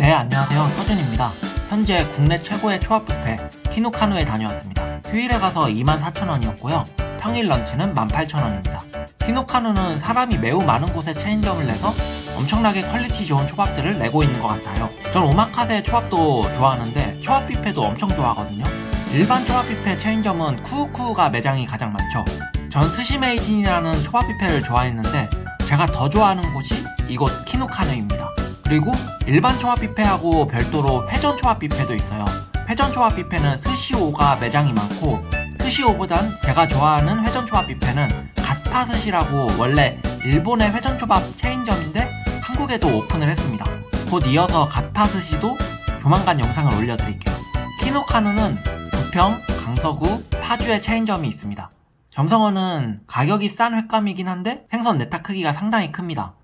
네, 안녕하세요. 서준입니다. 현재 국내 최고의 초밥 뷔페 키누카누에 다녀왔습니다. 휴일에 가서 24,000원이었고요. 평일 런치는 18,000원입니다. 키누카누는 사람이 매우 많은 곳에 체인점을 내서 엄청나게 퀄리티 좋은 초밥들을 내고 있는 것 같아요. 전 오마카세 초밥도 좋아하는데 초밥 뷔페도 엄청 좋아하거든요. 일반 초밥 뷔페 체인점은 쿠우쿠우가 매장이 가장 많죠. 전 스시메이진이라는 초밥 뷔페를 좋아했는데 제가 더 좋아하는 곳이 이곳 키누카누입니다. 그리고 일반 초밥 뷔페하고 별도로 회전 초밥 뷔페도 있어요. 회전 초밥 뷔페는 스시오가 매장이 많고 스시오보단 제가 좋아하는 회전 초밥 뷔페는 갓파 스시라고 원래 일본의 회전 초밥 체인점인데 한국에도 오픈을 했습니다. 곧 이어서 갓파 스시도 조만간 영상을 올려드릴게요. 키노카누는 부평, 강서구, 파주에 체인점이 있습니다. 점성어는 가격이 싼 횟감이긴 한데 생선 네타 크기가 상당히 큽니다.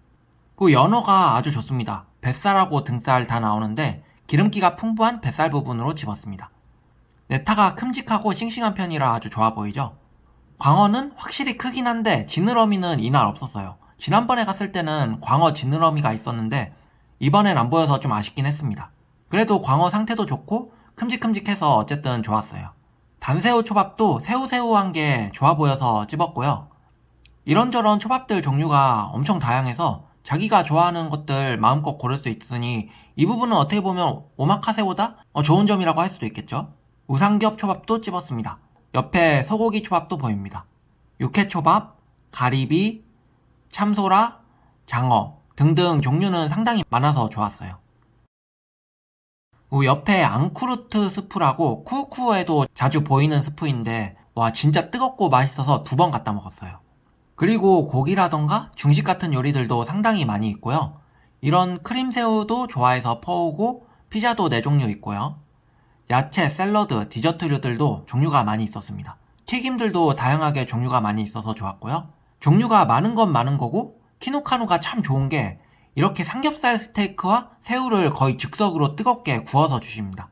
그 연어가 아주 좋습니다. 뱃살하고 등살 다 나오는데 기름기가 풍부한 뱃살 부분으로 집었습니다. 네타가 큼직하고 싱싱한 편이라 아주 좋아 보이죠? 광어는 확실히 크긴 한데 지느러미는 이날 없었어요. 지난번에 갔을 때는 광어 지느러미가 있었는데 이번엔 안 보여서 좀 아쉽긴 했습니다. 그래도 광어 상태도 좋고 큼직큼직해서 어쨌든 좋았어요. 단새우 초밥도 새우새우한 게 좋아 보여서 찝었고요. 이런저런 초밥들 종류가 엄청 다양해서 자기가 좋아하는 것들 마음껏 고를 수 있으니 이 부분은 어떻게 보면 오마카세보다 어, 좋은 점이라고 할 수도 있겠죠. 우삼겹 초밥도 찝었습니다. 옆에 소고기 초밥도 보입니다. 육회 초밥, 가리비, 참소라, 장어 등등 종류는 상당히 많아서 좋았어요. 그 옆에 앙쿠르트 스프라고 쿠쿠에도 자주 보이는 스프인데 와 진짜 뜨겁고 맛있어서 두 번 갖다 먹었어요. 그리고 고기라던가 중식 같은 요리들도 상당히 많이 있고요. 이런 크림새우도 좋아해서 퍼오고 피자도 네 종류 있고요. 야채, 샐러드, 디저트류들도 종류가 많이 있었습니다. 튀김들도 다양하게 종류가 많이 있어서 좋았고요. 종류가 많은 건 많은 거고 키누카누가 참 좋은 게 이렇게 삼겹살 스테이크와 새우를 거의 즉석으로 뜨겁게 구워서 주십니다.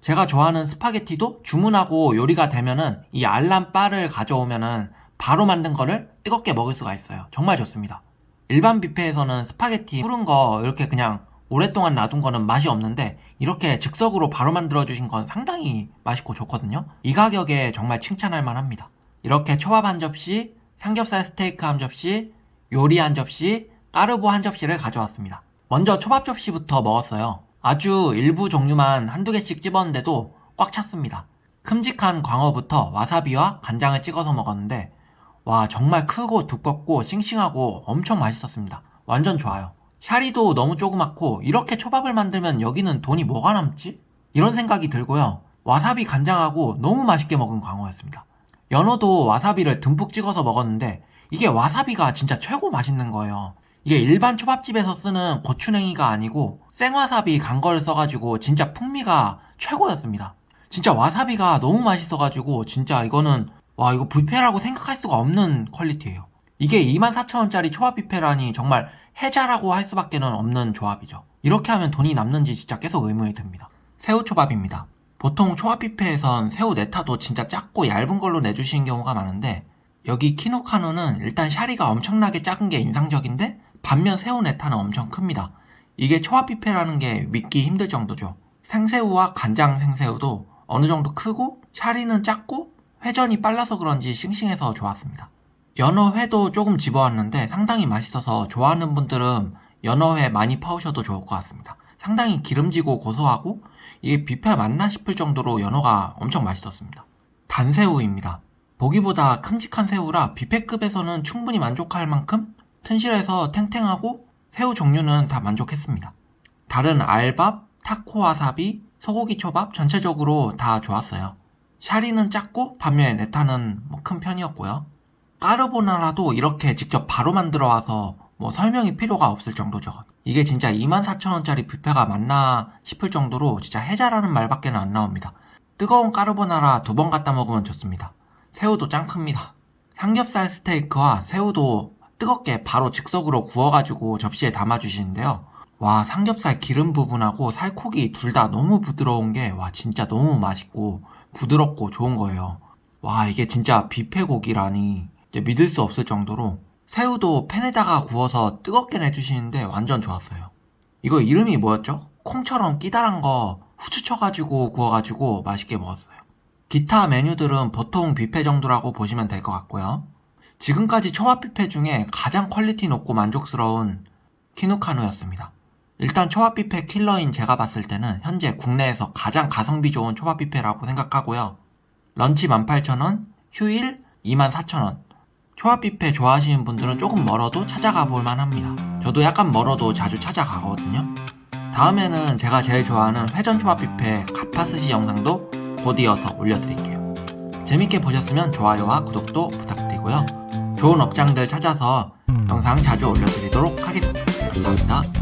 제가 좋아하는 스파게티도 주문하고 요리가 되면은 이 알람 바를 가져오면은 바로 만든 거를 뜨겁게 먹을 수가 있어요. 정말 좋습니다. 일반 뷔페에서는 스파게티 푸른 거 이렇게 그냥 오랫동안 놔둔 거는 맛이 없는데 이렇게 즉석으로 바로 만들어 주신 건 상당히 맛있고 좋거든요. 이 가격에 정말 칭찬할 만합니다. 이렇게 초밥 한 접시, 삼겹살 스테이크 한 접시, 요리 한 접시, 까르보 한 접시를 가져왔습니다. 먼저 초밥 접시부터 먹었어요. 아주 일부 종류만 한두 개씩 집었는데도 꽉 찼습니다. 큼직한 광어부터 와사비와 간장을 찍어서 먹었는데 와 정말 크고 두껍고 싱싱하고 엄청 맛있었습니다. 완전 좋아요. 샤리도 너무 조그맣고 이렇게 초밥을 만들면 여기는 돈이 뭐가 남지? 이런 생각이 들고요. 와사비 간장하고 너무 맛있게 먹은 광어였습니다. 연어도 와사비를 듬뿍 찍어서 먹었는데 이게 와사비가 진짜 최고 맛있는 거예요. 이게 일반 초밥집에서 쓰는 고추냉이가 아니고 생와사비 간 거를 써가지고 진짜 풍미가 최고였습니다. 진짜 와사비가 너무 맛있어가지고 진짜 이거는 와 이거 뷔페라고 생각할 수가 없는 퀄리티예요. 이게 24,000원짜리 초밥 뷔페라니 정말 해자라고 할 수밖에 는 없는 조합이죠. 이렇게 하면 돈이 남는지 진짜 계속 의문이 듭니다. 새우 초밥입니다. 보통 초밥 뷔페에선 새우 네타도 진짜 작고 얇은 걸로 내주시는 경우가 많은데 여기 키노카누는 일단 샤리가 엄청나게 작은 게 인상적인데 반면 새우 네타는 엄청 큽니다. 이게 초밥 뷔페라는 게 믿기 힘들 정도죠. 생새우와 간장 생새우도 어느 정도 크고 샤리는 작고 회전이 빨라서 그런지 싱싱해서 좋았습니다. 연어회도 조금 집어왔는데 상당히 맛있어서 좋아하는 분들은 연어회 많이 퍼오셔도 좋을 것 같습니다. 상당히 기름지고 고소하고 이게 뷔페 맞나 싶을 정도로 연어가 엄청 맛있었습니다. 단새우입니다. 보기보다 큼직한 새우라 뷔페급에서는 충분히 만족할 만큼 튼실해서 탱탱하고 새우 종류는 다 만족했습니다. 다른 알밥, 타코 와사비, 소고기 초밥 전체적으로 다 좋았어요. 샤리는 작고 반면에 네타는 뭐 큰 편이었고요. 까르보나라도 이렇게 직접 바로 만들어 와서 뭐 설명이 필요가 없을 정도죠. 이게 진짜 24,000원짜리 뷔페가 맞나 싶을 정도로 진짜 해자라는 말밖에 안 나옵니다. 뜨거운 까르보나라 두 번 갖다 먹으면 좋습니다. 새우도 짱 큽니다. 삼겹살 스테이크와 새우도 뜨겁게 바로 즉석으로 구워가지고 접시에 담아주시는데요. 와, 삼겹살 기름 부분하고 살코기 둘 다 너무 부드러운 게, 와, 진짜 너무 맛있고, 부드럽고 좋은 거예요. 와, 이게 진짜 뷔페 고기라니, 믿을 수 없을 정도로, 새우도 팬에다가 구워서 뜨겁게 내주시는데 완전 좋았어요. 이거 이름이 뭐였죠? 콩처럼 끼다란 거 후추 쳐가지고 구워가지고 맛있게 먹었어요. 기타 메뉴들은 보통 뷔페 정도라고 보시면 될 것 같고요. 지금까지 초밥 뷔페 중에 가장 퀄리티 높고 만족스러운 키누카누였습니다. 일단 초밥 뷔페 킬러인 제가 봤을 때는 현재 국내에서 가장 가성비 좋은 초밥 뷔페라고 생각하고요. 런치 18,000원, 휴일 24,000원. 초밥 뷔페 좋아하시는 분들은 조금 멀어도 찾아가 볼만 합니다. 저도 약간 멀어도 자주 찾아가거든요. 다음에는 제가 제일 좋아하는 회전 초밥 뷔페 가파스시 영상도 곧 이어서 올려드릴게요. 재밌게 보셨으면 좋아요와 구독도 부탁드리고요. 좋은 업장들 찾아서 영상 자주 올려드리도록 하겠습니다. 감사합니다.